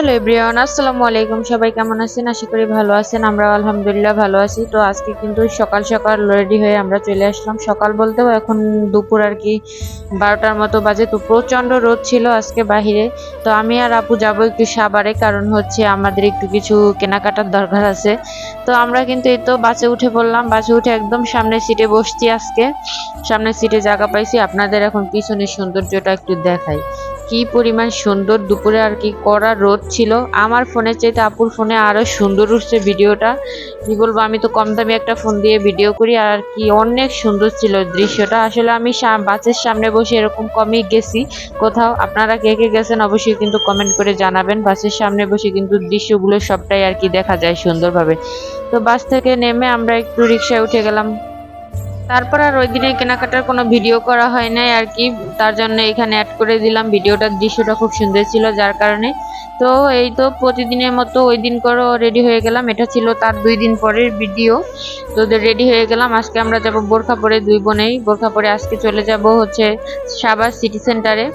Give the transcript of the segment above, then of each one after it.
Hello everyone, আসসালামু আলাইকুম। সবাই কেমন আছেন? আশা করি ভালো আছেন। আমরা আলহামদুলিল্লাহ ভালো আছি। তো আজকে কিন্তু সকাল সকাল রেডি হয়ে আমরা চলে আসলাম। সকাল বলতেও এখন দুপুর আর কি বারোটার মতো বাজে। তো প্রচণ্ড রোদ ছিল আজকে বাহিরে। তো আমি আর আপু যাব একটু সাবারে কারণ হচ্ছে আমাদের একটু কিছু কেনাকাটার দরকার আছে। তো আমরা কিন্তু এই তো বাসে উঠে পড়লাম। বাসে উঠে একদম সামনের সিটে বসছি আজকে। সামনের সিটে জায়গা পাইছি। আপনাদের এখন পিছনের সৌন্দর্যটা একটু দেখাই। কি পরিমাণ সুন্দর দুপুরে আর কি কড়া রোদ ছিল। আমার ফোনের চাইতে আপুর ফোনে আরও সুন্দর উঠছে ভিডিওটা। কি বলব, আমি তো কম দামি একটা ফোন দিয়ে ভিডিও করি আর কি অনেক সুন্দর ছিল দৃশ্যটা। আসলে আমি বাসের সামনে বসে এরকম কমই গেছি। কোথাও আপনারা কে কে গেছেন অবশ্যই কিন্তু কমেন্ট করে জানাবেন। বাসের সামনে বসে কিন্তু দৃশ্যগুলো সবটাই আর কি দেখা যায় সুন্দরভাবে। তো বাস থেকে নেমে আমরা একটু রিক্সায় উঠে গেলাম। তারপর আর ওই দিনে কেনাকাটার কোনো ভিডিও করা হয় নাই আর কি। তার জন্য এখানে অ্যাড করে দিলাম। ভিডিওটার দৃশ্যটা খুব সুন্দর ছিল যার কারণে। তো এই তো প্রতিদিনের মতো ওই দিন করে রেডি হয়ে গেলাম। এটা ছিল তার দুই দিন পরের ভিডিও তো রেডি হয়ে গেলাম। আজকে আমরা যাব বোরখা পরে দুই বোনেই। বোরখা পরে আজকে চলে যাব হচ্ছে সাবার সিটি সেন্টারে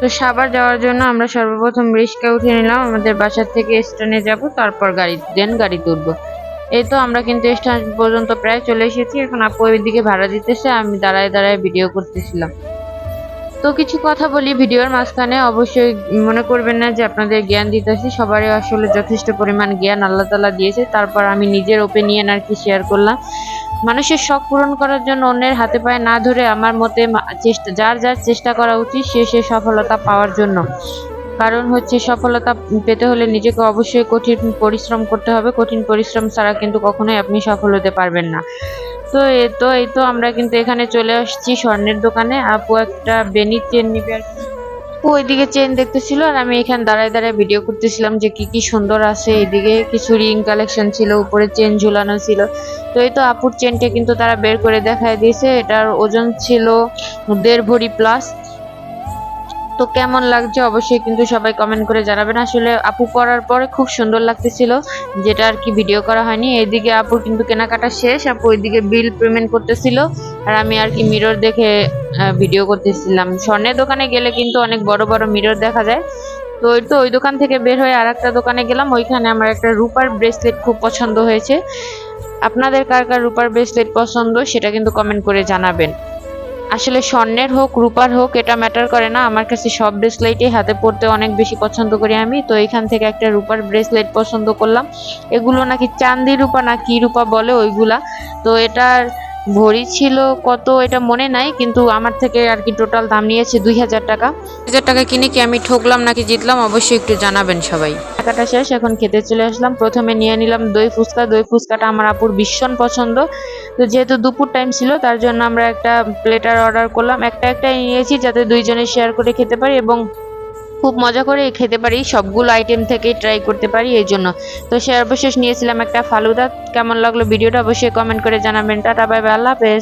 তো সাবার যাওয়ার জন্য আমরা সর্বপ্রথম রিক্সা উঠে নিলাম। আমাদের বাসার থেকে স্ট্যান্ডে যাব। তারপর গাড়ি দেন গাড়িতে উঠবো। এই তো আমরা কিন্তু স্ট্যান্ড পর্যন্ত প্রায় চলে এসেছি। এখন আপু ওইদিকে ভাড়া দিতেছে, আমি দাঁড়ায় দাঁড়ায় ভিডিও করতেছিলাম। তো কিছু কথা বলি, ভিডিওর মাঝখানে অবশ্যই মনে করবেন না যে আপনাদের জ্ঞান দিতেছি, সবারই আসলে যথেষ্ট পরিমাণ জ্ঞান আল্লাহ তালা দিয়েছে। তারপর আমি নিজের ওপিনিয়ন আর কি শেয়ার করলাম। মানুষের শখ পূরণ করার জন্য অন্যের হাতে পায়ে না ধরে আমার মতে চেষ্টা যার যার চেষ্টা করা উচিত, সে সে সফলতা পাওয়ার জন্য। কারণ হচ্ছে সফলতা পেতে হলে নিজেকে অবশ্যই কঠিন পরিশ্রম করতে হবে। কঠিন পরিশ্রম ছাড়া কিন্তু কখনোই আপনি সফল হতে পারবেন না। তো এই তো এই তো আমরা কিন্তু এখানে চলে আসছি স্বর্ণের দোকানে। আপু একটা বেনি চেন নিবে আর। আপু ওইদিকে চেন দেখতেছিল আর আমি এখানে দাঁড়ায় দাঁড়ায় ভিডিও করতেছিলাম যে কি কি সুন্দর আছে। এইদিকে কিছু রিং কালেকশন ছিল, উপরে চেন ঝুলানো ছিল। তো এই তো আপুর চেনটা কিন্তু তারা বের করে দেখায় দিয়েছে। এটার ওজন ছিল দেড় ভরি প্লাস তো কেমন লাগছে অবশ্যই কিন্তু সবাই কমেন্ট করে জানাবেন। আসলে আপু পরার পরে খুব সুন্দর লাগতেছিল, যেটা আর কি ভিডিও করা হয়নি। এইদিকে আপুর কিন্তু কেনাকাটা শেষ, আপু ওইদিকে বিল পেমেন্ট করতেছিল। আর আমি আর কি মিরর দেখে ভিডিও করতেছিলাম। স্বর্ণের দোকানে গেলে কিন্তু অনেক বড় বড় মিরর দেখা যায়। তো ওই তো ওই দোকান থেকে বের হয়ে আর একটা দোকানে গেলাম। ওইখানে আমার একটা রূপার ব্রেসলেট খুব পছন্দ হয়েছে। আপনাদের কার কার রূপার ব্রেসলেট পছন্দ, সেটা কিন্তু কমেন্ট করে জানাবেন। আসলে স্বর্ণের হোক, রূপার হোক, এটা ম্যাটার করে না। আমার কাছে সব ব্রেসলেটই হাতে পরতে অনেক বেশি পছন্দ করি আমি। তো এখান থেকে একটা রূপার ব্রেসলেট পছন্দ করলাম। এগুলো নাকি চান্দি রূপা না কি রূপা বলে ওইগুলা। তো এটার ভরি ছিল কত এটা মনে নাই কিন্তু আমার থেকে আর কি টোটাল দাম নিয়েছে দুই হাজার টাকা। হাজার টাকা কিনে কি আমি ঠকলাম নাকি জিতলাম? অবশ্যই একটু জানাবেন সবাই। টাকাটা শেষ এখন খেতে চলে আসলাম। প্রথমে নিয়ে নিলাম দই ফুচকা। দই ফুচকাটা আমার আপুর ভীষণ পছন্দ। তো যেহেতু দুপুর টাইম ছিল তার জন্য আমরা একটা প্লেটার অর্ডার করলাম। একটা একটাই নিয়েছি যাতে দুইজনে শেয়ার করে খেতে পারি এবং খুব মজা করে খেতে পারি, সবগুলো আইটেম থেকে ট্রাই করতে পারি এই জন্য। তো সে অবশেষ নিয়েছিলাম একটা ফালুদা। কেমন লাগল ভিডিওটা অবশ্যই কমেন্ট করে জানাবেন। টাটা বাই বাই আল্লাহ হাফেজ।